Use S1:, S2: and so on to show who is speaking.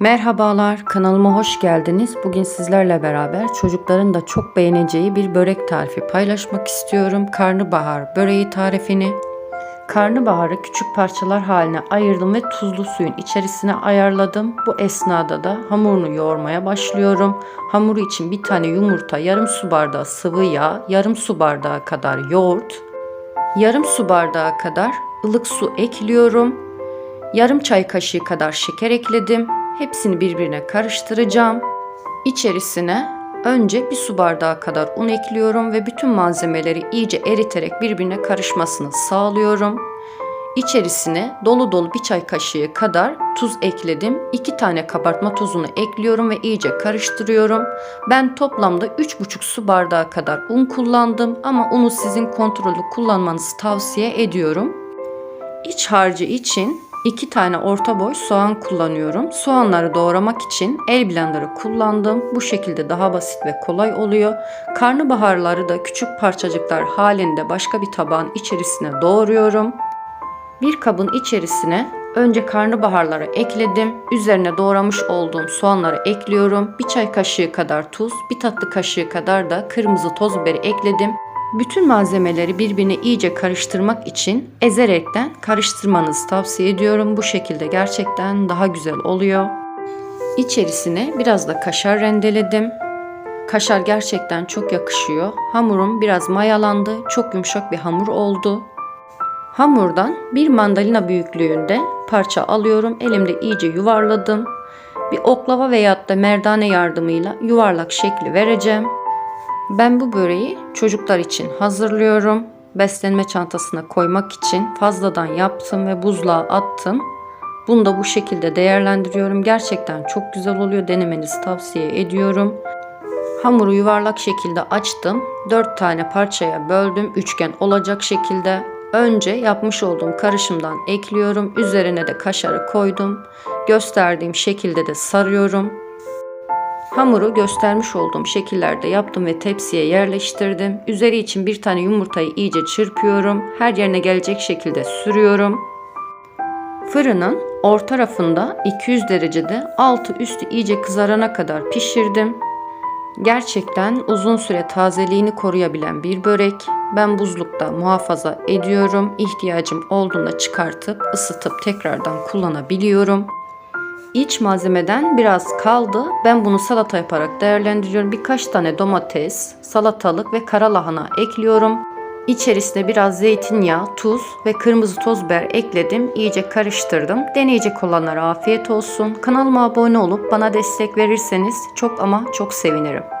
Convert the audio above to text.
S1: Merhabalar, kanalıma hoş geldiniz. Bugün sizlerle beraber çocukların da çok beğeneceği bir börek tarifi paylaşmak istiyorum. Karnabahar böreği tarifini. Karnabaharı küçük parçalar haline ayırdım ve tuzlu suyun içerisine ayarladım. Bu esnada da hamurunu yoğurmaya başlıyorum. Hamuru için bir tane yumurta, yarım su bardağı sıvı yağ, yarım su bardağı kadar yoğurt, yarım su bardağı kadar ılık su ekliyorum. Yarım çay kaşığı kadar şeker ekledim. Hepsini birbirine karıştıracağım. İçerisine önce bir su bardağı kadar un ekliyorum ve bütün malzemeleri iyice eriterek birbirine karışmasını sağlıyorum. İçerisine dolu dolu bir çay kaşığı kadar tuz ekledim. 2 tane kabartma tozunu ekliyorum ve iyice karıştırıyorum. Ben toplamda 3,5 su bardağı kadar un kullandım ama unu sizin kontrollü kullanmanızı tavsiye ediyorum. İç harcı için 2 tane orta boy soğan kullanıyorum. Soğanları doğramak için el blenderı kullandım. Bu şekilde daha basit ve kolay oluyor. Karnabaharları da küçük parçacıklar halinde başka bir tabağın içerisine doğruyorum. Bir kabın içerisine önce karnabaharları ekledim. Üzerine doğramış olduğum soğanları ekliyorum. Bir çay kaşığı kadar tuz, bir tatlı kaşığı kadar da kırmızı toz biberi ekledim. Bütün malzemeleri birbirine iyice karıştırmak için ezerekten karıştırmanızı tavsiye ediyorum. Bu şekilde gerçekten daha güzel oluyor. İçerisine biraz da kaşar rendeledim. Kaşar gerçekten çok yakışıyor. Hamurum biraz mayalandı. Çok yumuşak bir hamur oldu. Hamurdan bir mandalina büyüklüğünde parça alıyorum. Elimde iyice yuvarladım. Bir oklava veyahut da merdane yardımıyla yuvarlak şekli vereceğim. Ben bu böreği çocuklar için hazırlıyorum. Beslenme çantasına koymak için fazladan yaptım ve buzluğa attım. Bunu da bu şekilde değerlendiriyorum. Gerçekten çok güzel oluyor. Denemenizi tavsiye ediyorum. Hamuru yuvarlak şekilde açtım. 4 tane parçaya böldüm. Üçgen olacak şekilde. Önce yapmış olduğum karışımdan ekliyorum. Üzerine de kaşarı koydum. Gösterdiğim şekilde de sarıyorum. Hamuru göstermiş olduğum şekillerde yaptım ve tepsiye yerleştirdim. Üzeri için bir tane yumurtayı iyice çırpıyorum. Her yerine gelecek şekilde sürüyorum. Fırının orta rafında 200 derecede altı üstü iyice kızarana kadar pişirdim. Gerçekten uzun süre tazeliğini koruyabilen bir börek. Ben buzlukta muhafaza ediyorum. İhtiyacım olduğunda çıkartıp ısıtıp tekrardan kullanabiliyorum. İç malzemeden biraz kaldı. Ben bunu salata yaparak değerlendiriyorum. Birkaç tane domates, salatalık ve kara lahana ekliyorum. İçerisine biraz zeytinyağı, tuz ve kırmızı toz biber ekledim. İyice karıştırdım. Deneyecek olanlara afiyet olsun. Kanalıma abone olup bana destek verirseniz çok ama çok sevinirim.